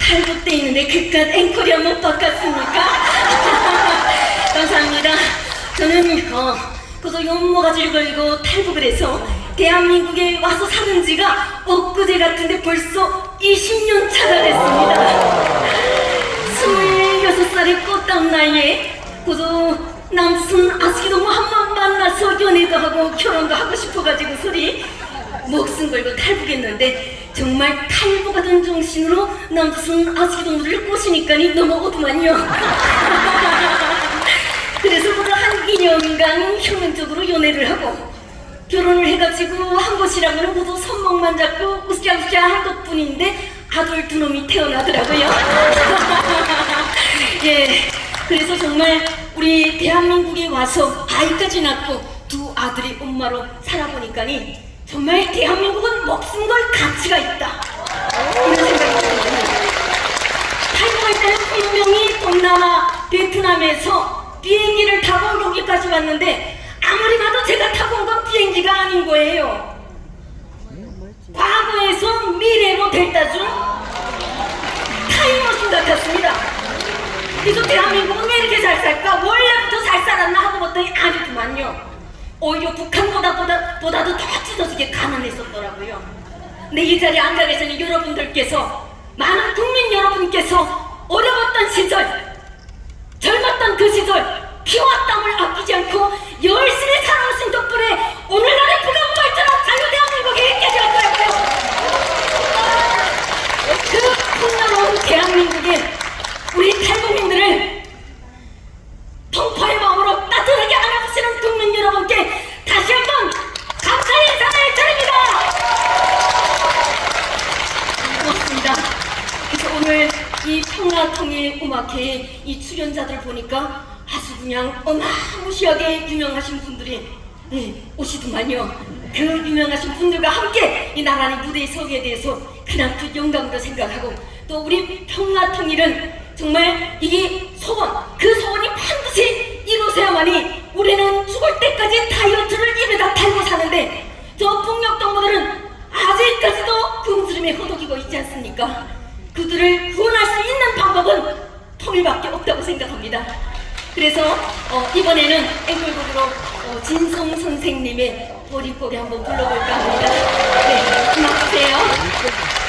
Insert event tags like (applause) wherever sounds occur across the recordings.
탈북돼 있는데 그깟 앵콜이야 못 바꿨습니까? (laughs) 감사합니다. 저는 어, 그저 연모가지를 걸고 탈북을 해서 대한민국에 와서 사는 지가 엊그제 같은데 벌써 20년 차가 됐습니다. (laughs) 26살의 꽃다운 나이에 그저 남순 아스키도 한번 만나서 연애도 하고 결혼도 하고 싶어가지고 소리 목숨 걸고 탈북했는데 정말 탈북하던 정신으로 남순 아스키 동무를 꼬시니까니 너무 오더만요. (laughs) 그래서 그저 한 2년간 혁명적으로 연애를 하고 결혼을 해가지고 한 곳이라고는 모두 손목만 잡고 으쌰으쌰 한 것뿐인데 아들 두 놈이 태어나더라고요. (laughs) 예, 그래서 정말 우리 대한민국에 와서 아이까지 낳고 두 아들이 엄마로 살아보니까니 정말 대한민국은 목숨 걸 가치가 있다. 이런 생각이 들거든요. 탈북할 때는 분명히 동남아 베트남에서 비행기를 타고 여기까지 왔는데 아무리 봐도 제가 타고 온 건 비행기가 아닌 거예요. 과거에서 미래로 준 타임머신 같았습니다. 그래서 대한민국은 왜 이렇게 잘 살까? 원래부터 잘 살았나 하고 봤더니 아니구만요. 오히려 북한보다 보다, 보다도 더 찢어지게 가난했었더라고요. 근데 이 자리에 앉아 계시는 여러분들께서 많은 국민 여러분께서 어려웠던 시절 젊었던 그 시절 피와 땀을 아끼지 않고 열심히 살아오신 덕분에 오늘날의 북한발전한 자유대한민국이 깨져있더라고요. 그 풍요로운 대한민국에 우리 탈북민들을 통포의 마음으로 따뜻하게 안아주시는 국민 여러분께 다시 한번 감사의 인사를 드립니다. 고맙습니다. 그래서 오늘 이 평화통일 음악회의 이 출연자들 보니까 아주 그냥 어마무시하게 유명하신 분들이 예, 오시더만요. 그 유명하신 분들과 함께 이 나란히 무대에 서게 돼서 그냥 그 영광으로 생각하고 또 우리 평화통일은 정말 이게 소원, 그 소원이 반드시 이루어져야만이 우리는 죽을 때까지 다이어트를 입에다 달고 사는데 저 폭력동무들은 아직까지도 금스름에 허덕이고 있지 않습니까? 그들을 구원할 수 있는 방법은 통일밖에 없다고 생각합니다. 그래서 어, 이번에는 앵콜곡으로 어, 진송 선생님의 보릿고개 한번 불러볼까 합니다. 네, 음악 주세요.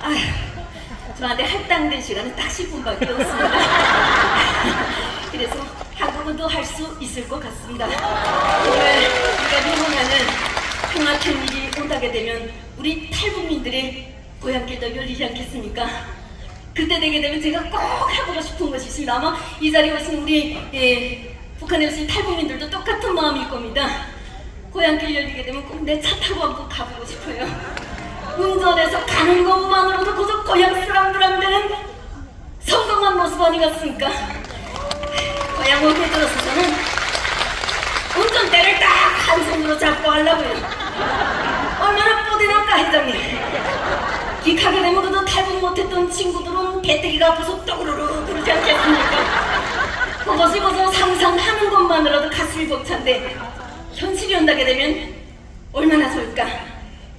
아휴, 저한테 할당된 시간은 딱 10분밖에 없습니다. (laughs) 그래서 한국은 더할수 있을 것 같습니다. 오늘 우리가 미문하는 평화천일이 온다게 되면 우리 탈북민들의 고향길도 열리지 않겠습니까? 그때 되게 되면 제가 꼭 해보고 싶은 것이 있습니다. 아마 이 자리에 오신 우리 예, 북한에 오신 탈북민들도 똑같은 마음일 겁니다. 고향길 열리게 되면 꼭 내 차 타고 한번 가보고 싶어요. 운전해서 가는 것만으로도 고작 고향 사람들한테는 성공한 모습 아니겠습니까? 고향 오게 들어서 저는 운전대를 딱 한 손으로 잡고 하려고요. 얼마나 뿌듯할까 회장님. 기하게 되면 그도 탈북 못했던 친구들은 배때기가 아파서 떠그르르 그러지 않겠습니까? 그것이 벌써 상상하는 것만으로도 가슴이 벅찬데 현실이 온다게 되면 얼마나 좋을까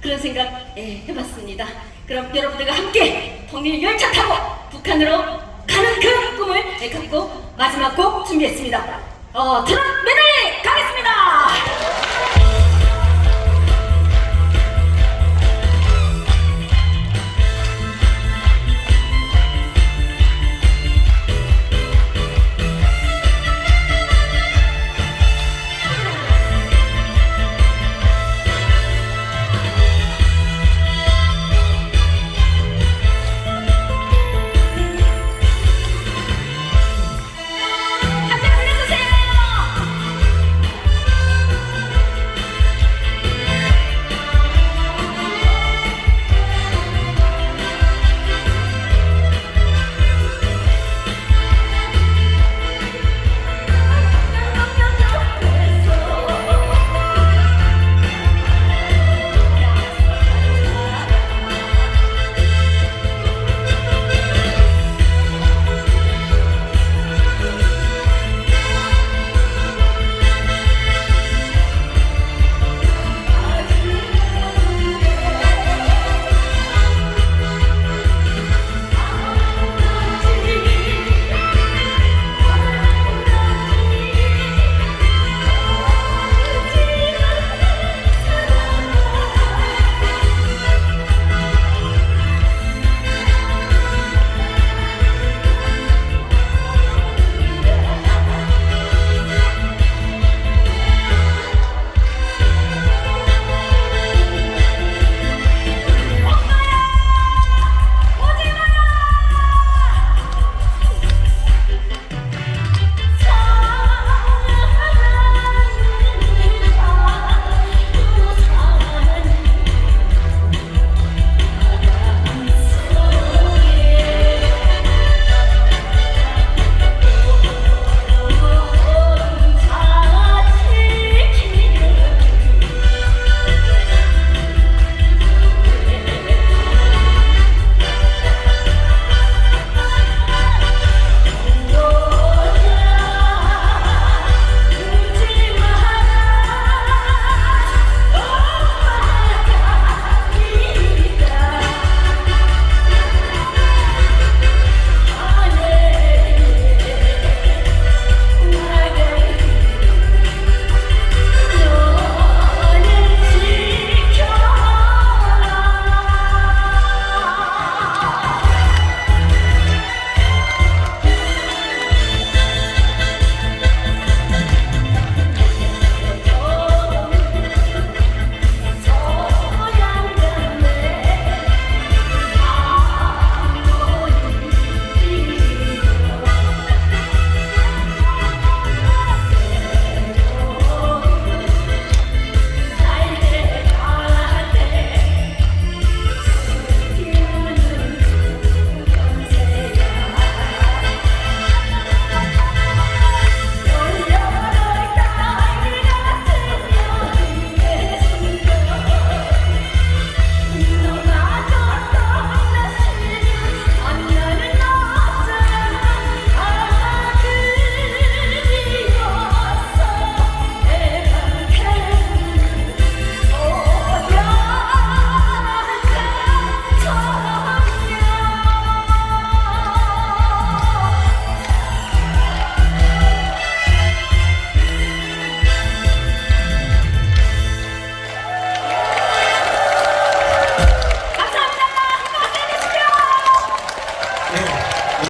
그런 생각 예, 해봤습니다. 그럼 여러분들과 함께 통일 열차 타고 북한으로 가는 그 꿈을 예, 갖고 마지막 곡 준비했습니다. 어, 트롯 메들리 가겠습니다.